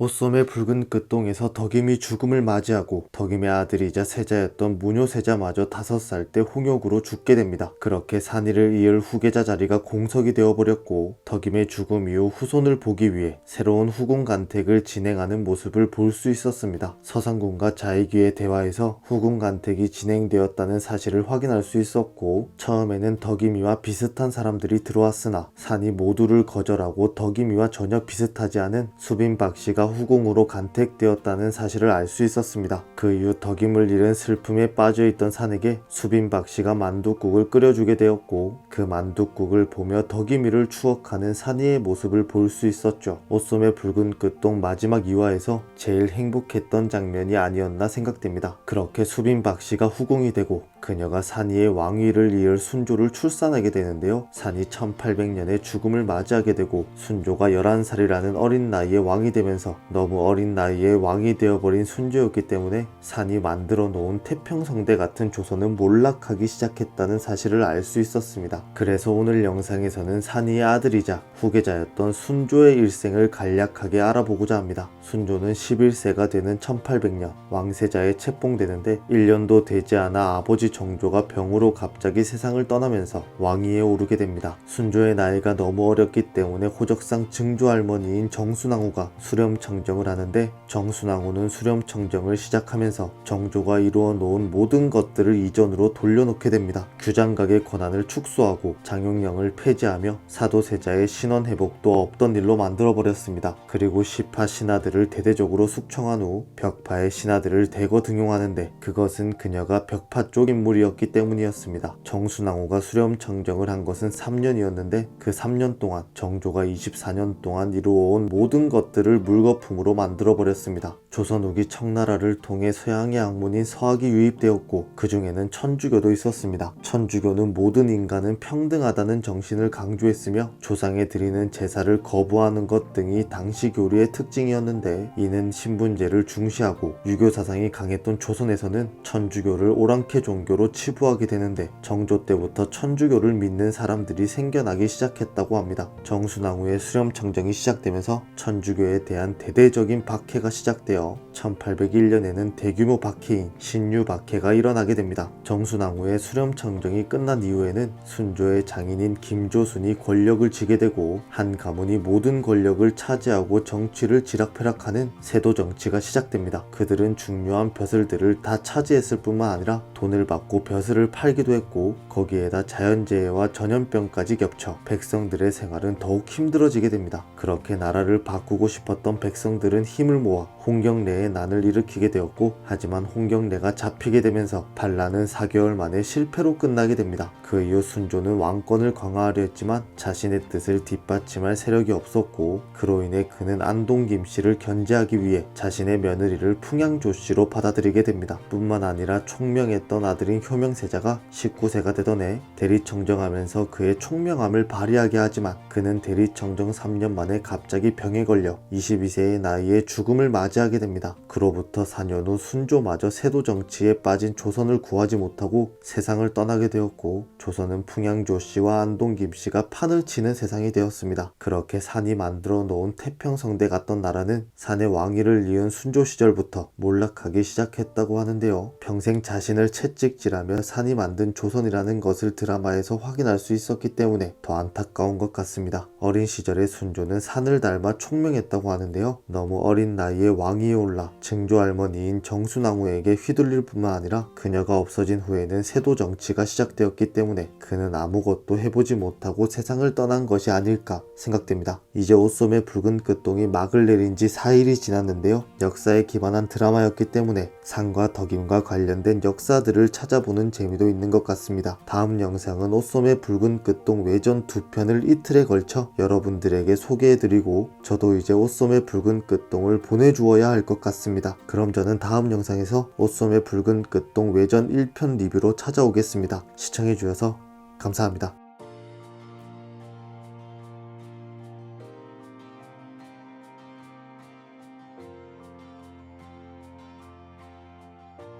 옷솜의 붉은 끝동에서 덕임이 죽음을 맞이하고 덕임의 아들이자 세자였던 무뇨세자마저 다섯 살 때 홍역으로 죽게 됩니다. 그렇게 산이를 이을 후계자 자리가 공석이 되어버렸고 덕임의 죽음 이후 후손을 보기 위해 새로운 후궁 간택을 진행하는 모습을 볼 수 있었습니다. 서상군과 자이귀의 대화에서 후궁 간택이 진행되었다는 사실을 확인할 수 있었고 처음에는 덕임이와 비슷한 사람들이 들어왔으나 산이 모두를 거절하고 덕임이와 전혀 비슷하지 않은 수빈 박씨가 후궁으로 간택되었다는 사실을 알 수 있었습니다. 그 이후 덕임을 잃은 슬픔에 빠져있던 산에게 수빈 박씨가 만둣국을 끓여주게 되었고 그 만둣국을 보며 덕임이를 추억하는 산이의 모습을 볼 수 있었죠. 옷솜의 붉은 끝동 마지막 2화에서 제일 행복했던 장면이 아니었나 생각됩니다. 그렇게 수빈 박씨가 후궁이 되고 그녀가 산이의 왕위를 이을 순조를 출산하게 되는데요. 산이 1800년에 죽음을 맞이하게 되고 순조가 11살이라는 어린 나이에 왕이 되면서 너무 어린 나이에 왕이 되어버린 순조였기 때문에 산이 만들어 놓은 태평성대 같은 조선은 몰락하기 시작했다는 사실을 알 수 있었습니다. 그래서 오늘 영상에서는 산이의 아들이자 후계자였던 순조의 일생을 간략하게 알아보고자 합니다. 순조는 11세가 되는 1800년 왕세자에 책봉되는데 1년도 되지 않아 아버지 정조가 병으로 갑자기 세상을 떠나면서 왕위에 오르게 됩니다. 순조의 나이가 너무 어렸기 때문에 호적상 증조 할머니인 정순왕후가 수렴청정을 하는데 정순왕후는 수렴청정을 시작하면서 정조가 이루어 놓은 모든 것들을 이전으로 돌려놓게 됩니다. 규장각의 권한을 축소하고 장용령을 폐지하며 사도세자의 신원 회복도 없던 일로 만들어 버렸습니다. 그리고 시파 신하들을 대대적으로 숙청한 후 벽파의 신하들을 대거 등용하는데 그것은 그녀가 벽파 쪽 인물이었기 때문이었습니다. 정순왕후가 수렴청정을 한 것은 3년이었는데 그 3년 동안 정조가 24년 동안 이루어온 모든 것들을 물거품으로 만들어 버렸습니다. 조선 후기 청나라를 통해 서양의 학문인 서학이 유입되었고 그 중에는 천주교도 있었습니다. 천주교는 모든 인간은 평등하다는 정신을 강조했으며 조상에 드리는 제사를 거부하는 것 등이 당시 교리의 특징이었는데 이는 신분제를 중시하고 유교 사상이 강했던 조선에서는 천주교를 오랑캐 종교 로 치부하게 되는데 정조 때부터 천주교를 믿는 사람들이 생겨나기 시작했다고 합니다. 정순왕후의 수렴청정이 시작되면서 천주교에 대한 대대적인 박해가 시작되어 1801년에는 대규모 박해인 신유 박해가 일어나게 됩니다. 정순왕후의 수렴청정이 끝난 이후에는 순조의 장인인 김조순이 권력을 쥐게 되고 한 가문이 모든 권력을 차지하고 정치를 지락펴락하는 세도 정치가 시작됩니다. 그들은 중요한 벼슬들을 다 차지했을 뿐만 아니라 돈을 받고 벼슬을 팔기도 했고 거기에다 자연재해와 전염병까지 겹쳐 백성들의 생활은 더욱 힘들어지게 됩니다. 그렇게 나라를 바꾸고 싶었던 백성들은 힘을 모아 홍경래의 난을 일으키게 되었고 하지만 홍경래가 잡히게 되면서 반란은 4개월 만에 실패로 끝나게 됩니다. 그 이후 순조는 왕권을 강화하려 했지만 자신의 뜻을 뒷받침할 세력이 없었고 그로 인해 그는 안동 김씨를 견제하기 위해 자신의 며느리를 풍양 조 씨로 받아들이게 됩니다. 뿐만 아니라 총명했던 아들 인 효명세자가 19세가 되던 해 대리청정하면서 그의 총명함을 발휘하게 하지만 그는 대리청정 3년 만에 갑자기 병에 걸려 22세의 나이에 죽음을 맞이하게 됩니다. 그로부터 4년 후 순조마저 세도 정치에 빠진 조선을 구하지 못하고 세상을 떠나게 되었고 조선은 풍양조 씨와 안동 김 씨가 판을 치는 세상이 되었습니다. 그렇게 산이 만들어 놓은 태평성대 같던 나라는 산의 왕위를 이은 순조 시절부터 몰락하기 시작했다고 하는데요. 평생 자신을 채찍 질하며 산이 만든 조선이라는 것을 드라마에서 확인할 수 있었기 때문에 더 안타까운 것 같습니다. 어린 시절의 순조는 산을 닮아 총명했다고 하는데요. 너무 어린 나이에 왕위에 올라 증조 할머니인 정순왕후에게 휘둘릴 뿐만 아니라 그녀가 없어진 후에는 세도 정치가 시작되었기 때문에 그는 아무것도 해보지 못하고 세상을 떠난 것이 아닐까 생각됩니다. 이제 옷솜의 붉은 끝동이 막을 내린 지 4일이 지났는데요. 역사에 기반한 드라마였기 때문에 상과 덕임과 관련된 역사들을 찾아보는 재미도 있는 것 같습니다. 다음 영상은 옷솜의 붉은 끝동 외전 두 편을 이틀에 걸쳐 여러분들에게 소개해드리고 저도 이제 옷솜의 붉은 끝동을 보내주어야 할 것 같습니다. 그럼 저는 다음 영상에서 옷솜의 붉은 끝동 외전 1편 리뷰로 찾아오겠습니다. 시청해주셔서 감사합니다.